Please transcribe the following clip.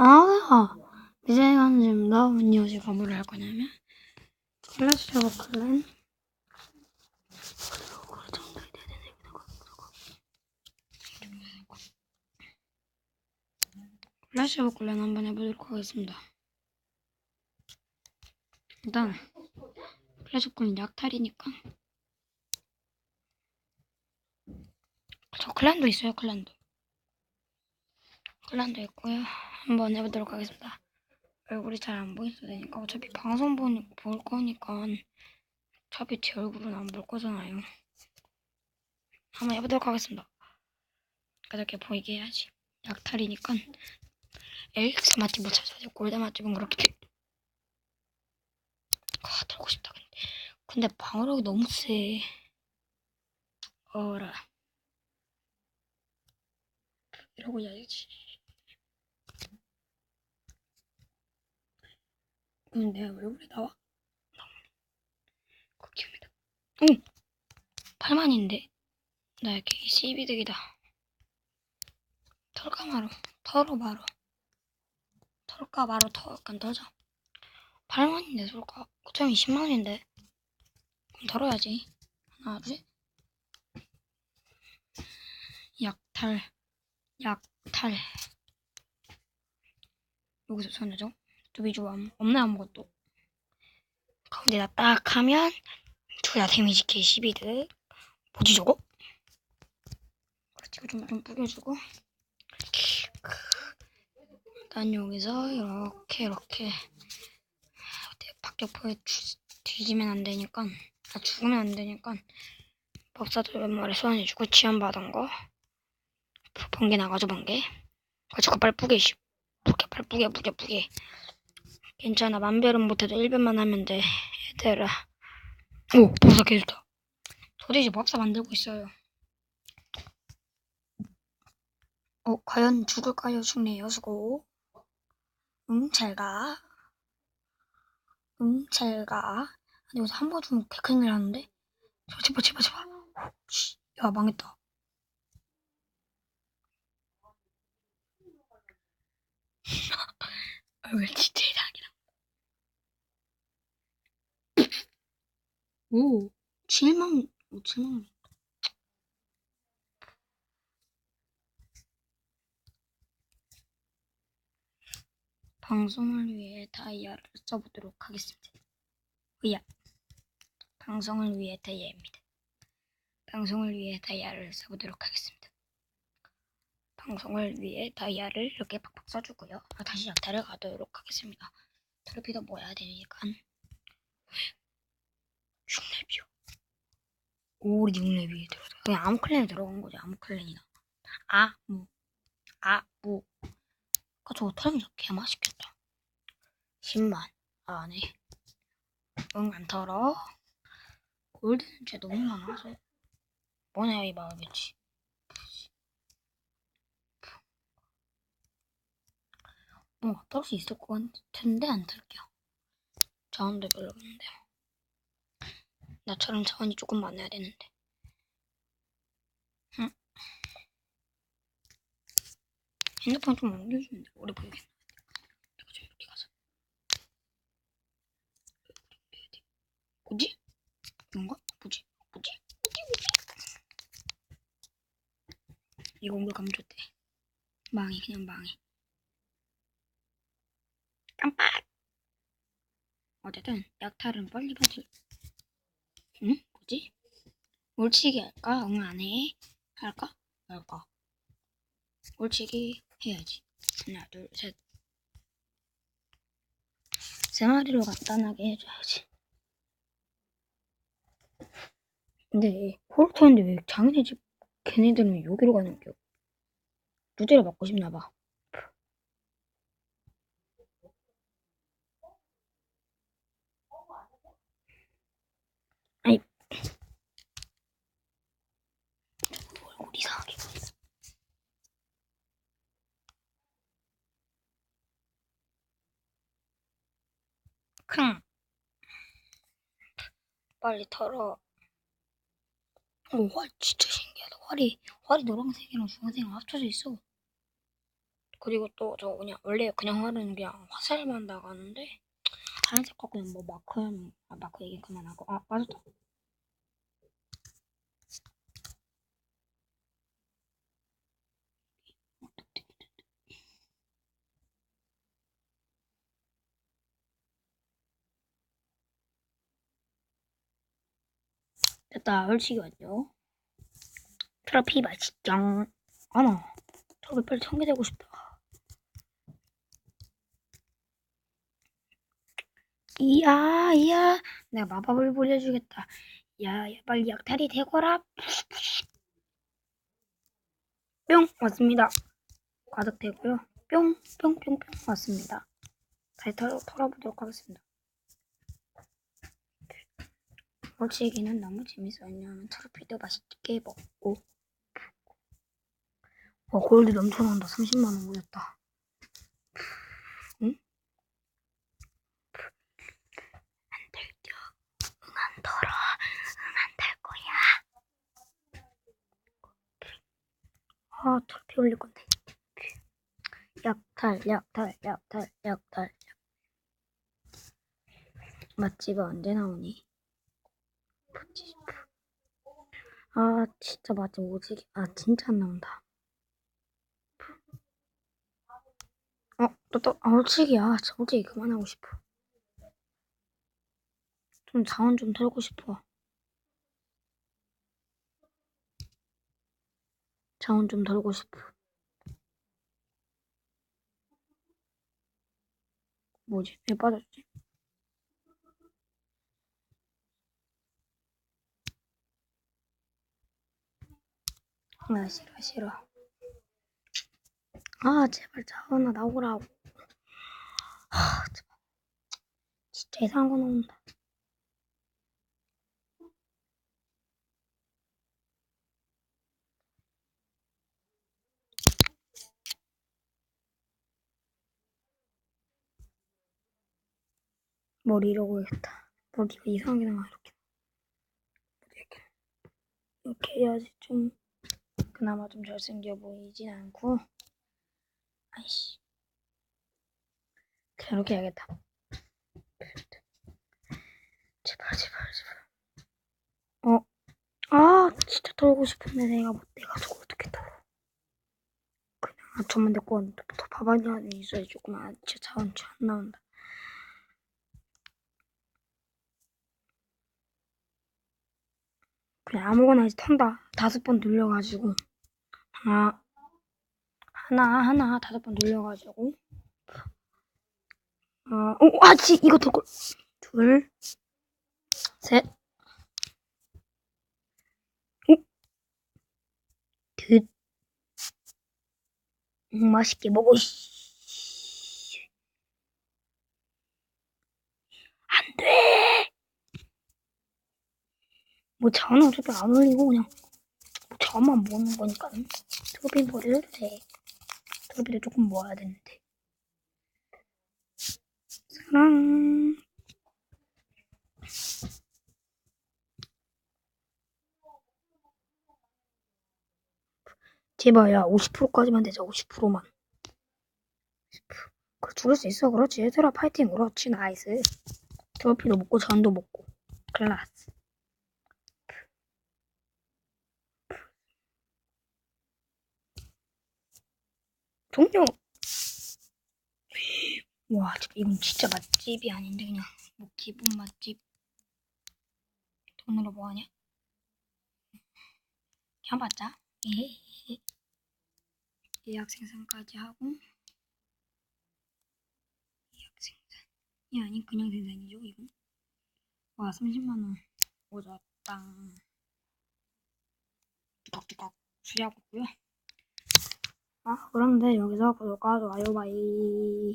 아, 미세간지입니다. 오늘 제가 뭘할 거냐면, 클래시 오브 클랜. 클래시 오브 클랜 한번 해보도록 하겠습니다. 일단, 클래시 오브 클랜 약탈이니까. 저 클랜도 있어요, 클랜도. 클랜도 있고요. 한번 해보도록 하겠습니다. 얼굴이 잘 안 보이셔도 되니까 어차피 방송 보니, 볼 거니까 어차피 제 얼굴은 안 볼 거잖아요. 한번 해보도록 하겠습니다. 그렇게 보이게 해야지. 약탈이니까 엘릭스 맛집 못 찾아서 골드 맛집은 그렇게 아 들고 싶다 근데 근데 방어력이 너무 세. 어라 이러고 해야지. 그럼 내 얼굴이 나와? 극혐이다. 응! 8만인데? 나 이렇게 12득이다. 털까 마로. 털어 바로. 털까 바로 터, 약간 털자. 8만인데 털까? 고점이 10만인데? 그럼 털어야지. 하나, 둘. 약탈. 약탈. 여기서 손해죠? 두비 조함. 없네 아무것도. 가운데다 딱 하면 둘 다 데미지 K 12드. 뭐지 저거? 그렇지 좀, 좀 뿌려주고. 일단 여기서 이렇게 이렇게. 박격포에 뒤지면 안 되니까 아 죽으면 안 되니까 법사들 웬말에 소환해주고 지원받은 거. 번개 나가죠 번개. 그렇지 빨리 씨. 뿌게 빨리 뿌게 뿌게 뿌게 괜찮아. 만별은 못해도 1변만 하면 돼. 얘들아. 오, 법사 개좋다. 저도 이제 법사 만들고 있어요. 어, 과연 죽을까요? 죽네요. 수고. 응, 잘 가. 응, 잘 가. 아니, 여기서 한 번 주면 개큰일 나는데? 제발, 제발, 제발. 씨, 야, 망했다. 얼굴 진짜 이상이다. 오, 7만, 오, 7만 원. 방송을 위해 다이아를 써보도록 하겠습니다. 으야. 방송을 위해 다이아입니다. 방송을 위해 다이아를 써보도록 하겠습니다. 방송을 위해 다이아를 이렇게 팍팍 써주고요. 아, 다시 약탈을 가도록 하겠습니다. 트로피도 모아야 되니까. 6렙이요. 오, 우리 6렙이 들어서. 그냥 아무 클랜에 들어간 거지, 아무 클랜이나. 아, 무. 아, 무. 아까 저거 털면 개 맛있겠다. 10만. 아, 안 해. 응, 안 털어. 골드는 진짜 너무 많아서. 뭐냐, 이 마음이지. 뭔가 털수 있을 것 같은데 안 털게요. 자원도 별로 없는데요. 나처럼 자원이 조금 많아야 되는데. 응? 핸드폰 좀 옮겨주는데 오래 보이겠네. 내가 좀 이렇게 가서. 뭐지? 이건가? 뭐지? 뭐지? 뭐지? 뭐지? 이거 뭘 감췄대? 망해, 그냥 망해. 깜빡! 어쨌든 약탈은 빨리빨리 응? 뭐지? 올치기 할까? 응, 안 해. 할까? 말까? 올치기 해야지. 하나, 둘, 셋. 세 마리로 간단하게 해줘야지. 근데 홀트인데 왜 장인의 집 걔네들은 왜 여기로 가는 겨? 두드려 맞고 싶나 봐. 아니 얼굴 이상하게 보인다. 킁 빨리 털어. 오, 활 진짜 신기하다. 활이, 활이 노란색이랑 주황색이랑 합쳐져 있어. 그리고 또 저 그냥 원래 그냥 화는 그냥 화살만 나가는데 하얀색 거 그냥 뭐 마크 아 마크 얘기 그만하고 아 맞았다 됐다. 솔직히 완료 트로피 맛있짱 아나 트로피 빨리 청개되고 싶다. 이야 이야. 내가 마법을 보여주겠다. 야 야 빨리 약탈이 되거라. 뿅 왔습니다. 가득 되고요. 뿅 뿅 뿅 뿅 왔습니다. 다시 털어, 털어보도록 하겠습니다 솔직히는 너무 재밌어요 왜냐하면 트로피도 맛있게 먹고 와 골드 넘쳐난다. 30만원 올렸다. 응? 안 들려 응안 털어. 응안털 거야. 아 트로피 올릴 건데. 약탈 약탈 약탈 약탈. 맛집은 언제 나오니? 아 진짜 맛집 오지게 아 진짜 안 나온다 어, 또, 또, 아, 솔직이야. 솔직히 그만하고 싶어. 좀 자원 좀 털고 싶어. 자원 좀 털고 싶어. 뭐지? 왜 빠졌지? 아, 싫어, 싫어. 아, 제발 자원아 나오라고. 아, 제발. 진짜 이상한 거 나온다. 머리 이러고 있다. 머리가 이상하게 나와. 이렇게. 이렇게 해야지 좀, 그나마 좀 잘생겨 보이진 않고. 아이씨. 그냥 이렇게 해야겠다. 제발, 제발, 제발. 어, 아, 진짜 털고 싶은데 내가 못 돼가지고 어떻게 털어. 그냥 아처만 데리고 왔는데 더 바바니 안에 있어야지 조금 아, 진짜 자원 잘안 나온다. 그냥 아무거나 이제 턴다. 다섯 번 눌려가지고. 하나, 하나, 하나, 다섯 번 눌려가지고. 어, 오, 아, 지, 이거 더, 걸- 둘, 셋, 오, 셋. 음, 맛있게 먹어, 씨. 안 돼! 뭐, 자는 어차피 안 올리고, 그냥, 뭐, 저만 모으는 거니까. 트로피 버려도 돼. 트로피도 조금 모아야 되는데. 사랑. 제발, 야, 50%까지만 되자, 50%만. 50%. 그래, 죽을 수 있어. 그렇지. 얘들아, 파이팅. 그렇지, 나이스. 트로피도 먹고, 전도 먹고. 클라스. 종료! 와, 이건 진짜 맛집이 아닌데, 그냥, 뭐, 기본 맛집. 돈으로 뭐 하냐? 그냥 받자. 예. 예약 생산까지 하고. 예약 생산. 이 아니, 그냥 생산이죠, 이거. 와, 30만원. 오졌다. 뚜걱뚜걱 수리하고 있고요. 아, 그런데 여기서 구독과 좋아요, 바이.